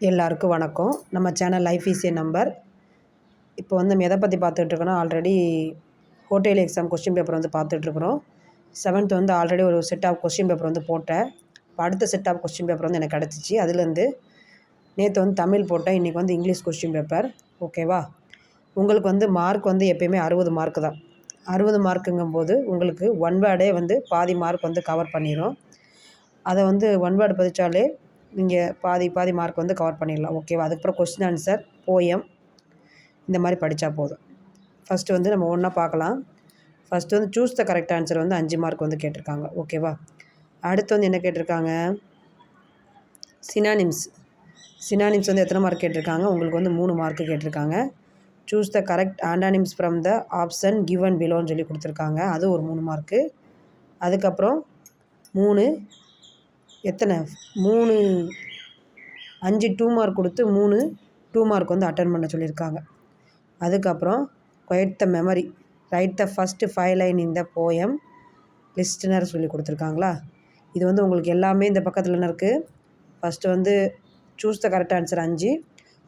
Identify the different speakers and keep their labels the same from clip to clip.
Speaker 1: எல்லாருக்கும் வணக்கம். நம்ம சேனல் லைஃப் ஈஸிய நம்பர் இப்போ வந்து நம்ம எதை பற்றி பார்த்துட்ருக்கோன்னா already hotel exam question paper வந்து பார்த்துட்ருக்குறோம் செவன்த் வந்து ஆல்ரெடி ஒரு செட் ஆஃப் கொஸ்டின் பேப்பர் வந்து போட்டேன். இப்போ அடுத்த செட் ஆஃப் கொஸ்டின் பேப்பர் வந்து எனக்கு கிடச்சிச்சு. அதுலேருந்து நேற்று வந்து தமிழ் போட்டேன். இன்றைக்கி வந்து இங்கிலீஷ் கொஸ்டின் பேப்பர் ஓகேவா உங்களுக்கு வந்து மார்க் வந்து எப்பயுமே அறுபது மார்க்கு தான். அறுபது மார்க்குங்கும் போது உங்களுக்கு ஒன் வேர்டே வந்து பாதி மார்க் வந்து கவர் பண்ணிடும் அதை வந்து ஒன் வேர்டு பதிச்சாலே நீங்கள் பாதி பாதி மார்க் வந்து கவர் பண்ணிடலாம். ஓகேவா அதுக்கப்புறம் கொஸ்டின் ஆன்சர் போயம் இந்த மாதிரி படித்தா போதும். ஃபஸ்ட்டு வந்து நம்ம ஒன்றா பார்க்கலாம். ஃபஸ்ட்டு வந்து சூஸ் த கரெக்ட் ஆன்சர் வந்து அஞ்சு மார்க் வந்து கேட்டிருக்காங்க. ஓகேவா அடுத்து வந்து என்ன கேட்டிருக்காங்க? சினானிம்ஸ் சினானிம்ஸ் வந்து எத்தனை மார்க் கேட்டிருக்காங்க? உங்களுக்கு வந்து மூணு மார்க்கு கேட்டிருக்காங்க. Choose the correct antonyms from the option given பிலோன்னு சொல்லி கொடுத்துருக்காங்க. அது ஒரு மூணு மார்க்கு அதுக்கப்புறம் மூணு எத்தனை? மூணு அஞ்சு டூ மார்க் கொடுத்து மூணு டூ மார்க் வந்து அட்டன் பண்ண சொல்லியிருக்காங்க. அதுக்கப்புறம் quote the memory write the first five line இந்த போயம் லிஸ்டனர் சொல்லி கொடுத்துருக்காங்களா? இது வந்து உங்களுக்கு எல்லாமே இந்த பக்கத்தில் என்ன இருக்குது ஃபஸ்ட்டு வந்து சூஸ் த கரெக்ட் ஆன்சர் அஞ்சு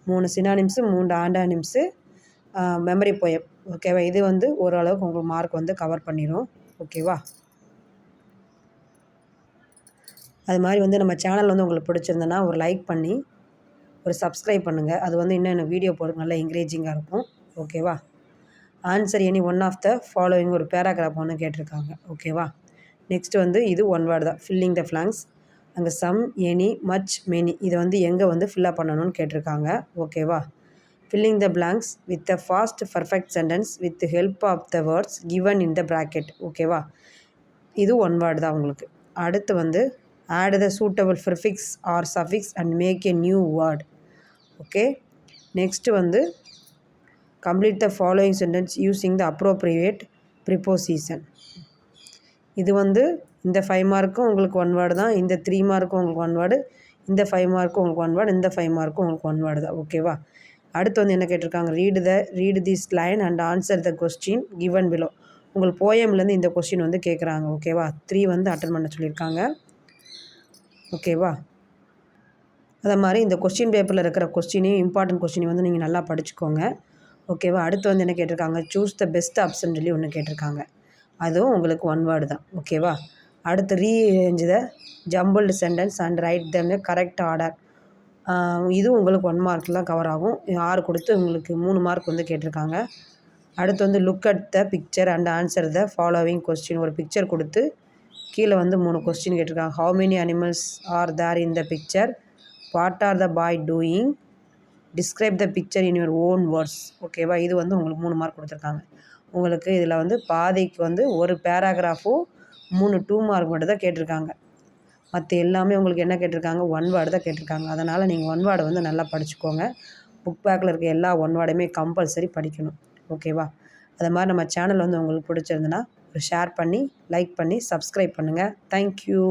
Speaker 1: மூணு சினானிம்ஸு மூணு ஆண்டானிம்ஸு மெமரி போயம் ஓகேவா இது வந்து ஓரளவுக்கு உங்களுக்கு மார்க் வந்து கவர் பண்ணிடும் ஓகேவா அது மாதிரி வந்து நம்ம சேனல் வந்து உங்களுக்கு பிடிச்சிருந்தேன்னா ஒரு லைக் பண்ணி ஒரு சப்ஸ்கிரைப் பண்ணுங்கள் அது வந்து இன்னும் எனக்கு வீடியோ போடுறது நல்லா என்கரேஜிங்காக இருக்கும். ஓகேவா answer any one of the following ஒரு பேராகிராஃப் ஒன்று கேட்டிருக்காங்க. ஓகேவா நெக்ஸ்ட் வந்து இது ஒன் வேர்டு தான். ஃபில்லிங் த ஃப்ளாங்ஸ் அங்கே சம் எனி மச் மெனி இதை வந்து எங்கே வந்து ஃபில்லப் பண்ணணும்னு கேட்டிருக்காங்க. ஓகேவா filling the blanks with the past perfect sentence with help of the words given in the bracket ஓகேவா இது ஒன் வேர்டு தான் உங்களுக்கு. அடுத்து வந்து add the suitable prefix or suffix and make a new word. Okay? Next வந்து complete the following sentence using the appropriate preposition. இது வந்து இந்த ஃபைவ் மார்க்கும் உங்களுக்கு ஒன் வேர்டு தான் இந்த த்ரீ மார்க்கும் உங்களுக்கு ஒன் வேர்டு இந்த ஃபைவ் மார்க்கும் உங்களுக்கு ஒன் வேர்டு இந்த ஃபைவ் மார்க்கும் உங்களுக்கு ஒன் வேர்டு தான். ஓகேவா அடுத்து வந்து என்ன கேட்டிருக்காங்க? Read the read this line and answer the question given below உங்கள் போயம்லேருந்து இந்த கொஸ்டின் வந்து கேட்குறாங்க ஓகேவா த்ரீ வந்து அட்டன் பண்ண சொல்லியிருக்காங்க. ஓகேவா? அதை மாதிரி இந்த கொஸ்டின் பேப்பரில் இருக்கிற கொஸ்டினையும் இம்பார்ட்டன்ட் கொஸ்டினையும் வந்து நீங்கள் நல்லா படிச்சுக்கோங்க. ஓகேவா? அடுத்து வந்து என்ன கேட்டிருக்காங்க? சூஸ் த பெஸ்ட் ஆப்ஷன் சொல்லி ஒன்று கேட்டிருக்காங்க. அதுவும் உங்களுக்கு ஒன் வேர்டு தான். ஓகேவா? அடுத்து rearrange the jumbled sentence and write them correct order இதுவும் உங்களுக்கு ஒன் மார்க்லாம் கவர் ஆகும். ஆறு கொடுத்து உங்களுக்கு மூணு மார்க் வந்து கேட்டிருக்காங்க. அடுத்து வந்து look at the picture and answer the following question ஒரு பிக்சர் கொடுத்து கீழே வந்து மூணு கொஸ்டின் கேட்டிருக்காங்க. How many animals are there in the picture what are the boy doing describe the picture in your own words ஓகேவா இது வந்து உங்களுக்கு மூணு மார்க் கொடுத்துருக்காங்க. உங்களுக்கு இதில் வந்து பாதைக்கு வந்து ஒரு பேராகிராஃபும் மூணு டூ மார்க் மட்டும் தான் கேட்டிருக்காங்க. மற்ற எல்லாமே உங்களுக்கு என்ன கேட்டிருக்காங்க? ஒன் வேர்டு தான் கேட்டிருக்காங்க. அதனால் நீங்கள் ஒன் வேர்டை வந்து நல்லா படிச்சுக்கோங்க. புக் பேக்கில் இருக்க எல்லா ஒன் வேர்டையுமே கம்பல்சரி படிக்கணும். ஓகேவா அது மாதிரி நம்ம சேனல் வந்து உங்களுக்கு பிடிச்சிருந்துன்னா ஷேர் பண்ணி லைக் பண்ணி சப்ஸ்கிரைப் பண்ணுங்கள் தேங்க்யூ